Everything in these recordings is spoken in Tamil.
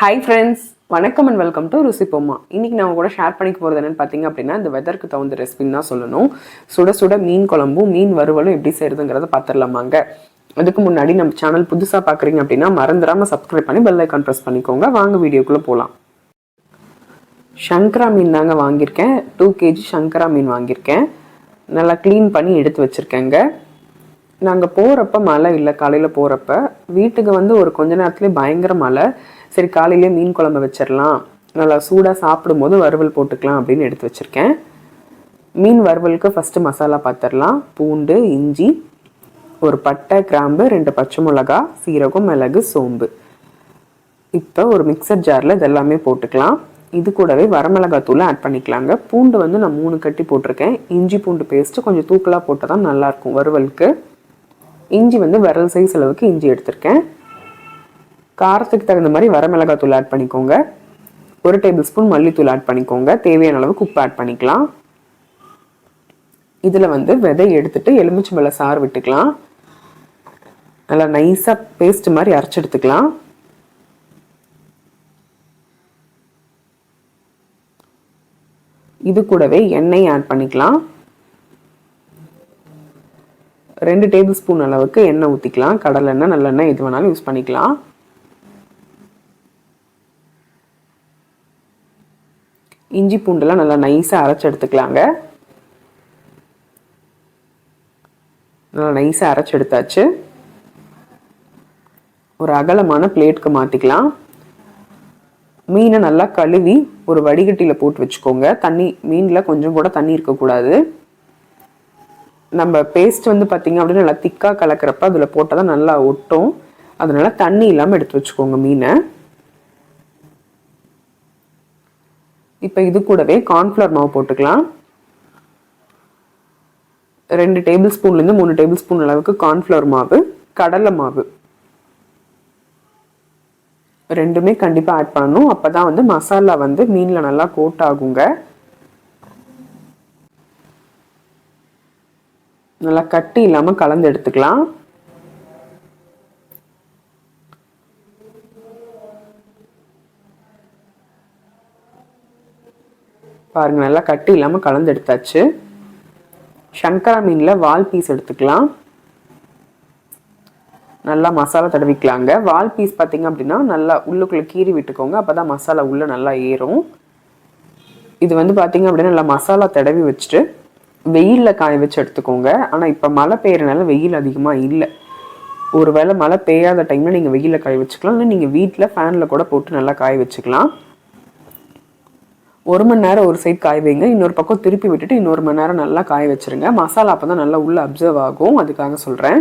ஹாய் ஃப்ரெண்ட்ஸ் வணக்கம் அண்ட் வெல்கம் டு ருசிப்போமா இன்னைக்கு நான் கூட ஷேர் பண்ணிக்க போகிறது என்னன்னு பார்த்தீங்க அப்படின்னா இந்த வெதருக்கு தகுந்த ரெசிபின்னு தான் சொல்லணும். சுட சுட மீன் குழம்பும் மீன் வறுவலும் எப்படி செய்யறதுங்கிறத பார்த்துடலாமாங்க அதுக்கு முன்னாடி நம்ம சேனல் புதுசாக பார்க்குறீங்க அப்படின்னா மறந்துடாமல் சப்ஸ்கிரைப் பண்ணி பெல் ஐக்கான் ப்ரெஸ் பண்ணிக்கோங்க. வாங்க வீடியோக்குள்ளே போகலாம் சங்கரா மீன் தாங்க வாங்கியிருக்கேன். டூ கேஜி சங்கரா மீன் வாங்கியிருக்கேன். நல்லா க்ளீன் பண்ணி எடுத்து வச்சுருக்கேங்க. நாங்கள் போகிறப்ப மழை இல்லை காலையில் போகிறப்ப வீட்டுக்கு வந்து ஒரு கொஞ்ச நேரத்துலேயே பயங்கர மழை. சரி காலையிலே மீன் குழம்பு வச்சிடலாம் நல்லா சூடாக சாப்பிடும்போது வறுவல் போட்டுக்கலாம் அப்படின்னு எடுத்து வச்சுருக்கேன். மீன் வறுவலுக்கு ஃபஸ்ட்டு மசாலா பார்த்துடலாம் பூண்டு இஞ்சி ஒரு பட்டை கிராம்பு ரெண்டு பச்சை மிளகா சீரகம் மிளகு சோம்பு. இப்போ ஒரு மிக்சர் ஜாரில் இதெல்லாமே போட்டுக்கலாம். இது கூடவே வரமிளகாத்தூளை ஆட் பண்ணிக்கலாங்க. பூண்டு வந்து நான் மூணு கட்டி போட்டிருக்கேன். இஞ்சி பூண்டு பேஸ்ட்டு கொஞ்சம் தூக்கலாக போட்டால் தான் நல்லாயிருக்கும் வறுவலுக்கு. இஞ்சி வந்து விரல் சைஸ் அளவுக்கு இஞ்சி எடுத்திருக்கேன். காரத்துக்கு தகுந்த மாதிரி வர மிளகாய் தூள் ஆட் பண்ணிக்கோங்க. ஒரு டேபிள் ஸ்பூன் மல்லித்தூள் ஆட் பண்ணிக்கோங்க. தேவையான அளவுக்கு உப்பு ஆட் பண்ணிக்கலாம். இதில் வந்து விதை எடுத்துட்டு எலுமிச்சை மேலே சாறு விட்டுக்கலாம். நல்லா நைஸாக பேஸ்ட் மாதிரி அரைச்சி எடுத்துக்கலாம். இது கூடவே எண்ணெய் ஆட் பண்ணிக்கலாம். ரெண்டு டேபிள் ஸ்பூன் அளவுக்கு எண்ணெய் ஊற்றிக்கலாம் கடலெண்ணெய் நல்லெண்ணெய் எது வேணாலும் யூஸ் பண்ணிக்கலாம். இஞ்சி பூண்டெல்லாம் நல்லா நைஸாக அரைச்சி எடுத்துக்கலாங்க. நல்லா நைஸாக அரைச்சி எடுத்தாச்சு. ஒரு அகலமான பிளேட்க்கு மாற்றிக்கலாம் மீனை நல்லா கழுவி ஒரு வடிகட்டியில் போட்டு வச்சுக்கோங்க. தண்ணி மீனில் கொஞ்சம் கூட தண்ணி இருக்கக்கூடாது. நம்ம பேஸ்ட் வந்து பார்த்திங்க அப்படின்னா நல்லா திக்காக கலக்கிறப்ப அதில் போட்டால் தான் நல்லா ஒட்டும். அதனால் தண்ணி இல்லாமல் எடுத்து வச்சுக்கோங்க மீனை. இப்போ இது கூடவே கார்ன்ஃப்ளவர் மாவு போட்டுக்கலாம். ரெண்டு டேபிள் ஸ்பூன்லேருந்து மூணு டேபிள் ஸ்பூன் அளவுக்கு கார்ன்ஃப்ளவர் மாவு கடலை மாவு. ரெண்டுமே கண்டிப்பாக ஆட் பண்ணணும். அப்போ தான் வந்து மசாலா வந்து மீனில் நல்லா கோட் ஆகுங்க. நல்லா கட்டி இல்லாமல் கலந்து எடுத்துக்கலாம். பாருங்கள் நல்லா கட்டி இல்லாமல் கலந்து எடுத்தாச்சு. சங்கரா மீனில் வால் பீஸ் எடுத்துக்கலாம். நல்லா மசாலா தடவிக்கலாங்க. வால் பீஸ் பார்த்தீங்க அப்படின்னா நல்லா உள்ளுக்குள்ளே கீறி விட்டுக்கோங்க. அப்போ தான் மசாலா உள்ளே நல்லா ஏறும். இது வந்து பார்த்திங்க அப்படின்னா நல்லா மசாலா தடவி வச்சுட்டு வெயிலில் காய வச்சு எடுத்துக்கோங்க. ஆனால் இப்போ மழை பெய்யறனால வெயில் அதிகமாக இல்லை. ஒரு வேளை மழை பெய்யாத டைமில் நீங்கள் வெயிலில் காய வச்சுக்கலாம். இல்லை நீங்கள் வீட்டில் ஃபேனில் கூட போட்டு நல்லா காய வச்சுக்கலாம். ஒரு மணி நேரம் ஒரு சைட் காய வைங்க இன்னொரு பக்கம் திருப்பி விட்டுட்டு இன்னொரு மணி நேரம் நல்லா காய வச்சுருங்க. மசாலா அப்போ தான் நல்லா உள்ளே அப்சர்வ் ஆகும். அதுக்காக சொல்கிறேன்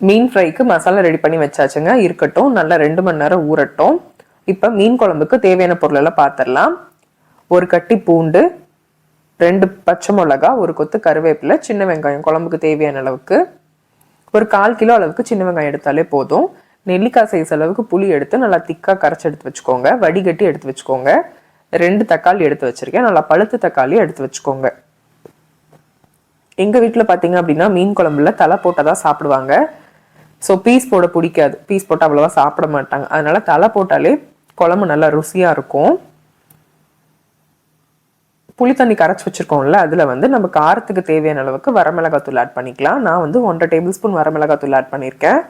மீன் ஃப்ரைக்கு மசாலா ரெடி பண்ணி வச்சாச்சுங்க. இருக்கட்டும் நல்லா ரெண்டு மணி நேரம் ஊறட்டும். இப்போ மீன் குழம்புக்கு தேவையான பொருளெல்லாம் பார்த்துடலாம் ஒரு கட்டி பூண்டு ரெண்டு பச்சை மிளகா ஒரு கொத்து கருவேப்பிலை சின்ன வெங்காயம் குழம்புக்கு தேவையான அளவுக்கு. ஒரு கால் கிலோ அளவுக்கு சின்ன வெங்காயம் எடுத்தாலே போதும். நெல்லிக்காய் சைஸ் அளவுக்கு புளி எடுத்து நல்லா திக்காக கரைச்சி எடுத்து வச்சுக்கோங்க. வடிகட்டி எடுத்து வச்சுக்கோங்க. ரெண்டு தக்காளி எடுத்து வச்சிருக்கேன். நல்லா பழுத்து தக்காளி எடுத்து வச்சுக்கோங்க. எங்கள் வீட்டில் பார்த்தீங்க அப்படின்னா மீன் குழம்புல தலை போட்டால் தான் சாப்பிடுவாங்க. ஸோ பீஸ் போட பிடிக்காது. பீஸ் போட்டால் அவ்வளோவா சாப்பிட மாட்டாங்க. அதனால தலை போட்டாலே குழம்பு நல்லா ருசியாக இருக்கும். புளி தண்ணி கரைச்சி வச்சுருக்கோம்ல அதில் வந்து நம்ம காரத்துக்கு தேவையான அளவுக்கு வரமிளகாத்தூள் ஆட் பண்ணிக்கலாம். நான் வந்து ஒன்றரை டேபிள் ஸ்பூன் வரமிளகாத்தூள் ஆட் பண்ணியிருக்கேன்.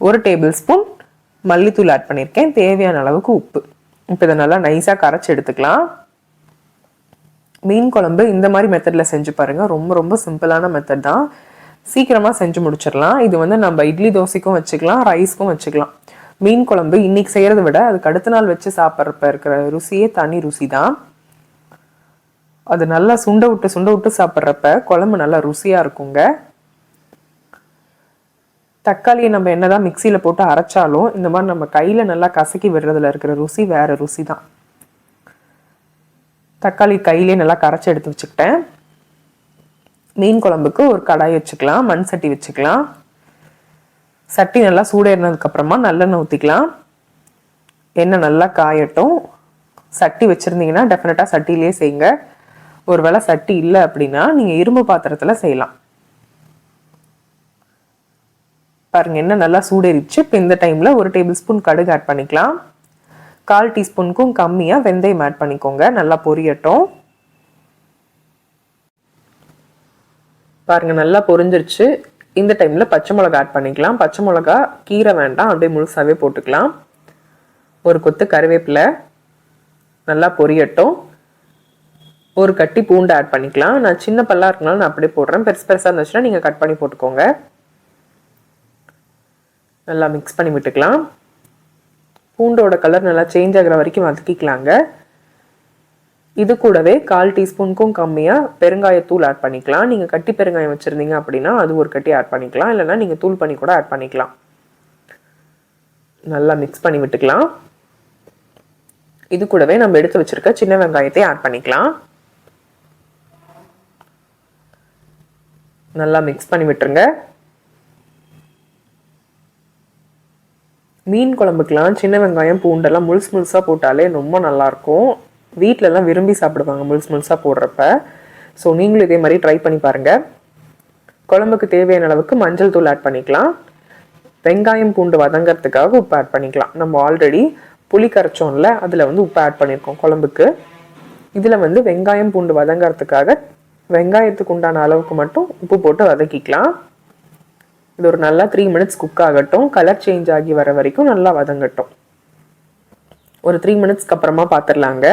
ஒரு டேபிள் ஸ்பூன் மல்லித்தூள் ஆட் பண்ணியிருக்கேன் தேவையான அளவுக்கு உப்பு. இப்போ இதை நல்லா நைஸாக கரைச்சி எடுத்துக்கலாம். மீன் குழம்பு இந்த மாதிரி மெத்தடில் செஞ்சு பாருங்கள் ரொம்ப ரொம்ப சிம்பிளான மெத்தட் தான். சீக்கிரமாக செஞ்சு முடிச்சிடலாம். இது வந்து நம்ம இட்லி தோசைக்கும் வச்சுக்கலாம் ரைஸ்க்கும் வச்சுக்கலாம். மீன் குழம்பு இன்றைக்கி செய்கிறத விட அதுக்கு அடுத்த நாள் வச்சு சாப்பிட்றப்ப இருக்கிற ருசியே தனி ருசி தான். அது நல்லா சுண்ட விட்டு சுண்ட விட்டு சாப்பிட்றப்ப குழம்பு நல்லா ருசியாக இருக்குங்க. தக்காளியை நம்ம என்னதான் மிக்சியில் போட்டு அரைச்சாலும் இந்த மாதிரி நம்ம கையில் நல்லா கசக்கி விடுறதுல இருக்கிற ருசி வேறு ருசி தான். தக்காளி கையிலே நல்லா கரைச்சி எடுத்து வச்சுக்கிட்டேன். மீன் குழம்புக்கு ஒரு கடாய் வச்சுக்கலாம் மண் சட்டி வச்சுக்கலாம். சட்டி நல்லா சூடேறினதுக்கப்புறமா நல்லெண்ணெய் ஊற்றிக்கலாம் எண்ணெய் நல்லா காயட்டும். சட்டி வச்சுருந்தீங்கன்னா டெஃபினட்டாக சட்டியிலே செய்யுங்க. ஒருவேளை சட்டி இல்லை அப்படின்னா நீங்கள் இரும்பு பாத்திரத்தில் செய்யலாம். பாருங்க என்ன நல்லா சூடேறிச்சு இப்போ இந்த டைமில் ஒரு டேபிள் ஸ்பூன் கடுகு ஆட் பண்ணிக்கலாம். கால் டீஸ்பூனுக்கும் கம்மியாக வெந்தயம் ஆட் பண்ணிக்கோங்க. நல்லா பொரியட்டும். பாருங்க நல்லா பொரிஞ்சிருச்சு. இந்த டைமில் பச்சை மிளகா ஆட் பண்ணிக்கலாம். பச்சை மிளகா கீரை வேண்டாம். அப்படியே முழுசாகவே போட்டுக்கலாம். ஒரு கொத்து கருவேப்பிலை. நல்லா பொரியட்டும். ஒரு கட்டி பூண்டு ஆட் பண்ணிக்கலாம். நான் சின்ன பல்லாக இருக்கனால நான் அப்படியே போடுறேன். பெருசு பெருசாக இருந்துச்சுன்னா நீங்கள் கட் பண்ணி போட்டுக்கோங்க. நல்லா மிக்ஸ் பண்ணி விட்டுக்கலாம். பூண்டோட கலர் நல்லா சேஞ்ச் ஆகிற வரைக்கும் வதக்கிக்கலாங்க. இது கூடவே கால் டீஸ்பூனுக்கும் கம்மியாக பெருங்காயத்தூள் ஆட் பண்ணிக்கலாம். நீங்கள் கட்டி பெருங்காயம் வச்சுருந்தீங்க அப்படின்னா அது ஒரு கட்டி ஆட் பண்ணிக்கலாம். இல்லைன்னா நீங்கள் தூள் பண்ணி கூட ஆட் பண்ணிக்கலாம். நல்லா மிக்ஸ் பண்ணி விட்டுக்கலாம். இது கூடவே நம்ம எடுத்து வச்சுருக்க சின்ன வெங்காயத்தை ஆட் பண்ணிக்கலாம். நல்லா மிக்ஸ் பண்ணி விட்டுருங்க. மீன் குழம்புக்கெலாம் சின்ன வெங்காயம் பூண்டெல்லாம் முழுசு முழுசாக போட்டாலே ரொம்ப நல்லாயிருக்கும். வீட்டிலலாம் விரும்பி சாப்பிடுவாங்க முழுசு முழுசாக போடுறப்ப. ஸோ நீங்களும் இதே மாதிரி ட்ரை பண்ணி பாருங்கள் குழம்புக்கு தேவையான அளவுக்கு மஞ்சள் தூள் ஆட் பண்ணிக்கலாம். வெங்காயம் பூண்டு வதங்கிறதுக்காக உப்பு ஆட் பண்ணிக்கலாம். நம்ம ஆல்ரெடி புளி கரைச்சோம்ல அதில் வந்து உப்பு ஆட் பண்ணியிருக்கோம் குழம்புக்கு. இதில் வந்து வெங்காயம் பூண்டு வதங்கிறதுக்காக வெங்காயத்துக்கு உண்டான அளவுக்கு மட்டும் உப்பு போட்டு வதக்கிக்கலாம். இது ஒரு நல்லா த்ரீ மினிட்ஸ் குக் ஆகட்டும். கலர் சேஞ்ச் ஆகி வர வரைக்கும் நல்லா வதங்கட்டும். ஒரு த்ரீ மினிட்ஸ்க்கு அப்புறமா பார்த்துடலாங்க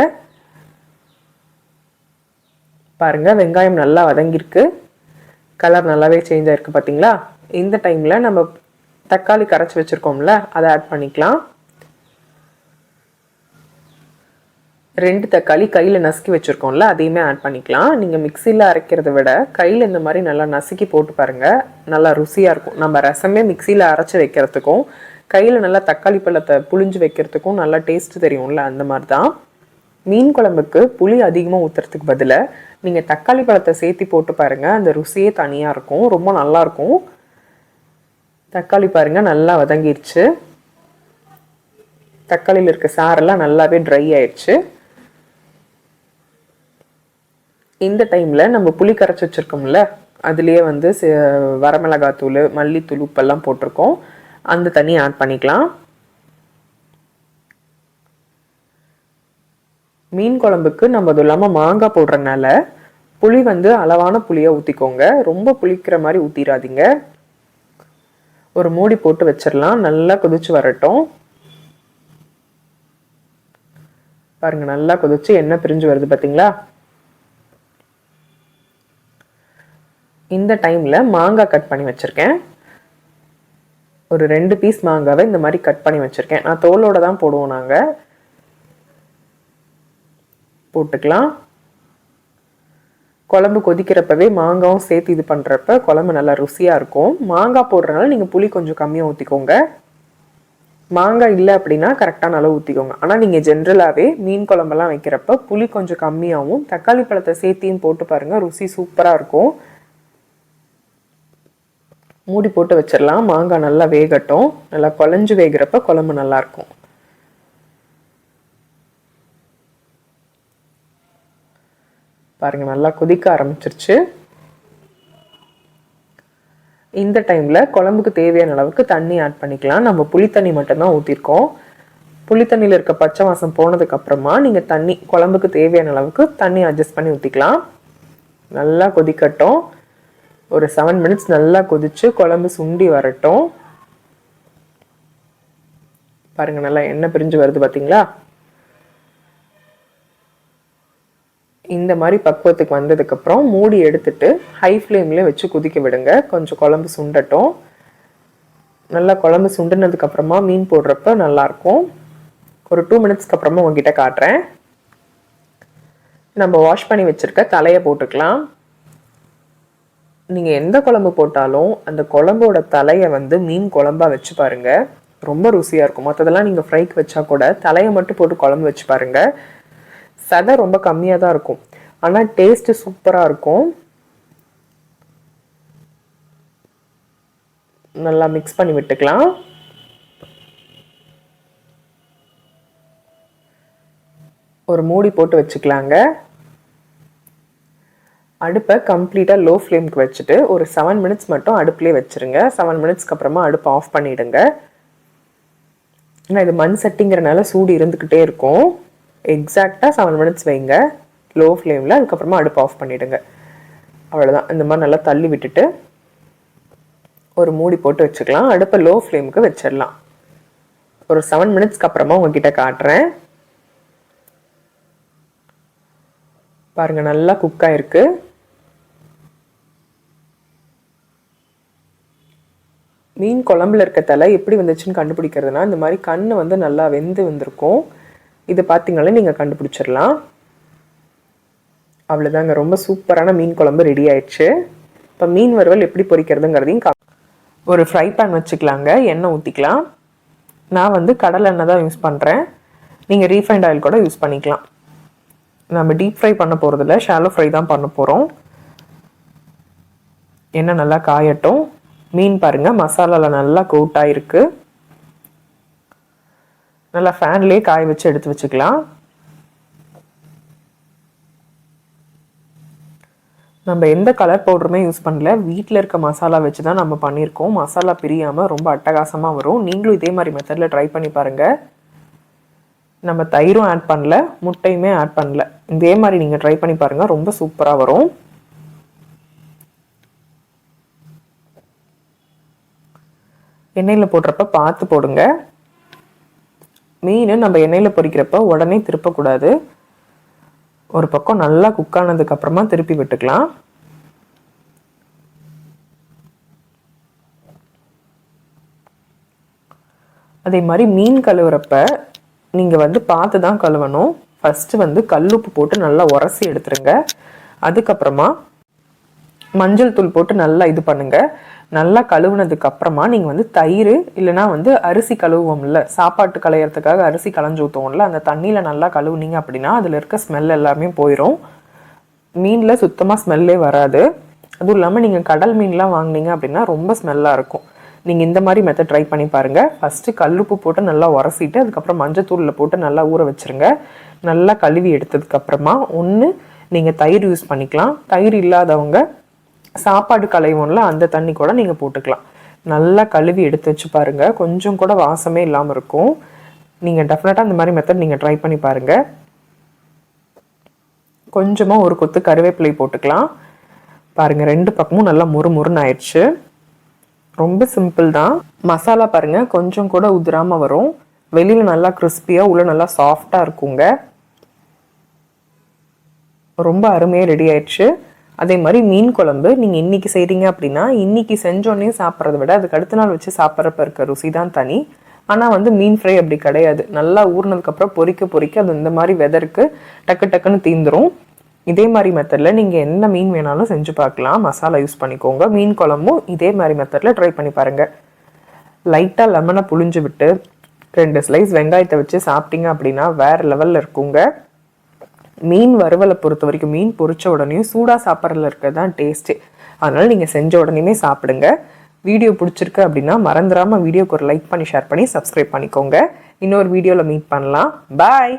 பாருங்க வெங்காயம் நல்லா வதங்கியிருக்கு. கலர் நல்லாவே சேஞ்ச் ஆகிருக்கு பார்த்தீங்களா இந்த டைமில் நம்ம தக்காளி கரைச்சி வச்சுருக்கோம்ல அதை ஆட் பண்ணிக்கலாம். ரெண்டு தக்காளி கையில் நசுக்கி வச்சுருக்கோம்ல அதையுமே ஆட் பண்ணிக்கலாம். நீங்கள் மிக்சியில் அரைக்கிறத விட கையில் இந்த மாதிரி நல்லா நசுக்கி போட்டு பாருங்கள் நல்லா ருசியாக இருக்கும். நம்ம ரசமே மிக்சியில் அரைச்சி வைக்கிறதுக்கும் கையில் நல்லா தக்காளி பழத்தை புளிஞ்சு வைக்கிறதுக்கும் நல்லா டேஸ்ட்டு தெரியும்ல அந்த மாதிரி தான் மீன் குழம்புக்கு புளி அதிகமாக ஊற்றுறதுக்கு பதிலாக நீங்கள் தக்காளி பழத்தை சேர்த்து போட்டு பாருங்கள் அந்த ருசியே தனியாக இருக்கும். ரொம்ப நல்லாயிருக்கும் தக்காளி பாருங்கள் நல்லா வதங்கிடுச்சு தக்காளியில் இருக்க சாரெல்லாம் நல்லாவே ட்ரை ஆயிடுச்சு இந்த டைமில் நம்ம புளி கரைச்சி வச்சுருக்கோம்ல அதுலேயே வந்து வரமிளகாத்தூள் மல்லித்தூள் உப்பெல்லாம் போட்டிருக்கோம். அந்த தண்ணி ஆட் பண்ணிக்கலாம். மீன் குழம்புக்கு நம்ம அது இல்லாமல் மாங்காய் போடுறதுனால புளி வந்து அளவான புளியை ஊற்றிக்கோங்க ரொம்ப புளிக்கிற மாதிரி ஊற்றிடாதீங்க ஒரு மூடி போட்டு வச்சிடலாம் நல்லா கொதிச்சு வரட்டும். பாருங்க நல்லா கொதிச்சு எண்ணெய் பிரிஞ்சு வருது பார்த்தீங்களா இந்த டைமில் மாங்காய் கட் பண்ணி வச்சுருக்கேன். ஒரு ரெண்டு பீஸ் மாங்காவை இந்த மாதிரி கட் பண்ணி வச்சுருக்கேன். நான் தோலோட தான் போடுவோம் நாங்கள் போட்டுக்கலாம். குழம்பு கொதிக்கிறப்பவே மாங்காவும் சேர்த்து இது பண்ணுறப்ப குழம்பு நல்லா ருசியாக இருக்கும். மாங்காய் போடுறதுனால நீங்கள் புளி கொஞ்சம் கம்மியாக ஊற்றிக்கோங்க மாங்காய் இல்லை அப்படின்னா கரெக்டான அளவு ஊற்றிக்கோங்க ஆனால் நீங்கள் ஜென்ரலாகவே மீன் குழம்பெல்லாம் வைக்கிறப்ப புளி கொஞ்சம் கம்மியாகவும் தக்காளி பழத்தை சேர்த்தியும் போட்டு பாருங்கள் ருசி சூப்பராக இருக்கும். மூடி போட்டு வச்சிடலாம். மாங்காய் நல்லா வேகட்டும். நல்லா குழஞ்சு வேகிறப்ப குழம்பு நல்லாயிருக்கும் பாருங்க நல்லா கொதிக்க ஆரம்பிச்சிருச்சு. இந்த டைமில் குழம்புக்கு தேவையான அளவுக்கு தண்ணி ஆட் பண்ணிக்கலாம். நம்ம புளி தண்ணி மட்டும்தான் ஊற்றிருக்கோம் புளித்தண்ணியில் இருக்க பச்சை வாசம் போனதுக்கு அப்புறமா நீங்கள் தண்ணி குழம்புக்கு தேவையான அளவுக்கு தண்ணி அட்ஜஸ்ட் பண்ணி ஊற்றிக்கலாம் நல்லா கொதிக்கட்டும். ஒரு செவன் மினிட்ஸ் நல்லா கொதிச்சு குழம்பு சுண்டி வரட்டும். பாருங்கள் நல்லா எண்ணெய் பிரிஞ்சு வருது பார்த்தீங்களா இந்த மாதிரி பக்குவத்துக்கு வந்ததுக்கப்புறம் மூடி எடுத்துட்டு ஹை ஃப்ளேம்லேயே வச்சு கொதிக்க விடுங்க. கொஞ்சம் குழம்பு சுண்டட்டும். நல்லா குழம்பு சுண்டினதுக்கப்புறமா மீன் போடுறப்ப நல்லாயிருக்கும் ஒரு டூ மினிட்ஸ்க்கு அப்புறமா உங்ககிட்ட காட்டுறேன். நம்ம வாஷ் பண்ணி வச்சுருக்க தலையை போட்டுக்கலாம். நீங்கள் எந்த குழம்பு போட்டாலும் அந்த குழம்போட தலையை வந்து மீன் குழம்பாக வச்சு பாருங்க. ரொம்ப ருசியாக இருக்கும். மற்றதெல்லாம் நீங்கள் ஃப்ரைக்கு வச்சா கூட தலையை மட்டும் போட்டு குழம்பு வச்சு பாருங்கள் சதை ரொம்ப கம்மியாக தான் இருக்கும். ஆனால் டேஸ்ட்டு சூப்பராக இருக்கும். நல்லா மிக்ஸ் பண்ணி விட்டுக்கலாம். ஒரு மூடி போட்டு வச்சுக்கலாங்க. அடுப்பை கம்ப்ளீட்டாக லோ ஃப்ளேம்க்கு வச்சுட்டு ஒரு செவன் மினிட்ஸ் மட்டும் அடுப்புலேயே வச்சுருங்க. செவன் மினிட்ஸ்க்கு அப்புறமா அடுப்பை ஆஃப் பண்ணிவிடுங்க ஏன்னா இது மண் சட்டிங்கிறனால சூடு இருந்துக்கிட்டே இருக்கும். எக்ஸாக்டாக செவன் மினிட்ஸ் வைங்க. லோ ஃப்ளேமில் அதுக்கப்புறமா அடுப்பு ஆஃப் பண்ணிவிடுங்க அவ்வளோதான் இந்த மாதிரி நல்லா தள்ளி விட்டுட்டு ஒரு மூடி போட்டு வச்சுக்கலாம். அடுப்பை லோ ஃப்ளேமுக்கு வச்சிடலாம். ஒரு செவன் மினிட்ஸ்க்கு அப்புறமா உங்ககிட்ட காட்டுறேன். பாருங்கள் நல்லா குக் ஆயிருக்கு. மீன் குழம்புல இருக்க தலை எப்படி வந்துச்சுன்னு கண்டுபிடிக்கிறதுனா இந்த மாதிரி கண் வந்து நல்லா வெந்து வந்திருக்கும். இது பார்த்தீங்களே நீங்கள் கண்டுபிடிச்சிடலாம். அவ்வளோதாங்க ரொம்ப சூப்பரான மீன் குழம்பு ரெடி ஆயிடுச்சு. இப்போ மீன் வறுவல் எப்படி பொரிக்கிறதுங்கிறதையும் கா ஒரு ஃப்ரை பேன் வச்சுக்கலாங்க. எண்ணெய் ஊற்றிக்கலாம் நான் வந்து கடல் எண்ணெய் தான் யூஸ் பண்ணுறேன் நீங்கள் ரீஃபைண்ட் ஆயில் கூட யூஸ் பண்ணிக்கலாம். நம்ம டீப் ஃப்ரை பண்ண போகிறதில்ல ஷாலோ ஃப்ரை தான் பண்ண போகிறோம் எண்ணெய் நல்லா காயட்டும். மீன் பாருங்கள் மசாலாவில் நல்லா கூட்டாக இருக்குது நல்லா ஃபேன்லேயே காய வச்சு எடுத்து வச்சுக்கலாம். நம்ம எந்த கலர் பவுடருமே யூஸ் பண்ணல. வீட்டில் இருக்க மசாலா வச்சு தான் நம்ம பண்ணியிருக்கோம். மசாலா பிரியாமல் ரொம்ப அட்டகாசமாக வரும். நீங்களும் இதே மாதிரி மெத்தடில் ட்ரை பண்ணி பாருங்கள் நம்ம தயிரும் ஆட் பண்ணல. முட்டையுமே ஆட் பண்ணல. இதே மாதிரி நீங்கள் ட்ரை பண்ணி பாருங்கள் ரொம்ப சூப்பராக வரும். எண்ணெயில் போடுறப்ப பார்த்து போடுங்க. மீன் நம்ம எண்ணெயில் பொரிக்கிறப்ப உடனே திருப்பக்கூடாது. ஒரு பக்கம் நல்லா குக் ஆனதுக்கப்புறமா திருப்பி விட்டுக்கலாம். அதே மாதிரி மீன் கழுவுறப்ப நீங்கள் வந்து பார்த்து தான் கழுவணும். ஃபஸ்ட்டு வந்து கல்லுப்பு போட்டு நல்லா உரசி எடுத்துருங்க. அதுக்கப்புறமா மஞ்சள் தூள் போட்டு நல்லா இது பண்ணுங்க. நல்லா கழுவுனதுக்கு அப்புறமா நீங்கள் வந்து தயிர் இல்லைனா வந்து அரிசி கழுவுவோம்ல சாப்பாட்டு களையறதுக்காக அரிசி களைஞ்சு ஊற்றுவோம்ல அந்த தண்ணியில் நல்லா கழுவுனீங்க அப்படின்னா அதில் இருக்க ஸ்மெல் எல்லாமே போயிடும் மீனில் சுத்தமாக ஸ்மெல்லே வராது. அதுவும் இல்லாமல் நீங்கள் கடல் மீன்லாம் வாங்கினீங்க அப்படின்னா ரொம்ப ஸ்மெல்லாக இருக்கும். நீங்கள் இந்த மாதிரி மெத்தட் ட்ரை பண்ணி பாருங்கள் ஃபஸ்ட்டு கல்லுப்பு போட்டு நல்லா உரசிட்டு அதுக்கப்புறம் மஞ்சத்தூளில் போட்டு நல்லா ஊற வச்சுருங்க. நல்லா கழுவி எடுத்ததுக்கப்புறமா ஒன்று நீங்கள் தயிர் யூஸ் பண்ணிக்கலாம். தயிர் இல்லாதவங்க சாப்பாடு களைவோம்ல அந்த தண்ணி கூட நீங்கள் போட்டுக்கலாம். நல்லா கழுவி எடுத்து வச்சு பாருங்கள் கொஞ்சம் கூட வாசமே இல்லாமல் இருக்கும். நீங்கள் டெஃபினட்டாக அந்த மாதிரி மெத்தட் நீங்கள் ட்ரை பண்ணி பாருங்கள் கொஞ்சமாக ஒரு கொத்து கருவேப்பிலை போட்டுக்கலாம். பாருங்கள் ரெண்டு பக்கமும் நல்லா முறு முறுன்னு ஆயிடுச்சு. ரொம்ப சிம்பிள் தான். மசாலா பாருங்கள் கொஞ்சம் கூட உதிராமல் வரும். வெளியில் நல்லா கிறிஸ்பியாக உள்ள நல்லா சாஃப்டாக இருக்குங்க. ரொம்ப அருமையாக ரெடி ஆயிடுச்சு. அதே மாதிரி மீன் குழம்பு நீங்கள் இன்றைக்கி செய்கிறீங்க அப்படின்னா இன்றைக்கி செஞ்சோடனே சாப்பிட்றத விட அதுக்கு அடுத்த நாள் வச்சு சாப்பிட்றப்ப இருக்க ருசி தான் தனி. ஆனால் வந்து மீன் ஃப்ரை அப்படி கிடையாது. நல்லா ஊறினதுக்கப்புறம் பொறிக்க பொறிக்க அது இந்த மாதிரி வெதருக்கு டக்கு டக்குன்னு தீந்துரும். இதே மாதிரி மெத்தடில் நீங்கள் என்ன மீன் வேணாலும் செஞ்சு பார்க்கலாம். மசாலா யூஸ் பண்ணிக்கோங்க. மீன் குழம்பும் இதே மாதிரி மெத்தடில் ட்ரை பண்ணி பாருங்கள் லைட்டாக லெமனை புழிஞ்சு விட்டு ரெண்டு ஸ்லைஸ் வெங்காயத்தை வச்சு சாப்பிட்டீங்க அப்படின்னா வேறு லெவலில் இருக்குங்க. மீன் வறுவலை பொறுத்த வரைக்கும் மீன் பொரிச்ச உடனே சூடாக சாப்பிட்றதுல இருக்கிறது தான் டேஸ்ட்டு அதனால் நீங்கள் செஞ்ச உடனேயுமே சாப்பிடுங்க. வீடியோ பிடிச்சிருக்கு அப்படின்னா மறந்துடாமல் வீடியோக்கு ஒரு லைக் பண்ணி ஷேர் பண்ணி சப்ஸ்கிரைப் பண்ணிக்கோங்க. இன்னொரு வீடியோவில் மீட் பண்ணலாம். பாய்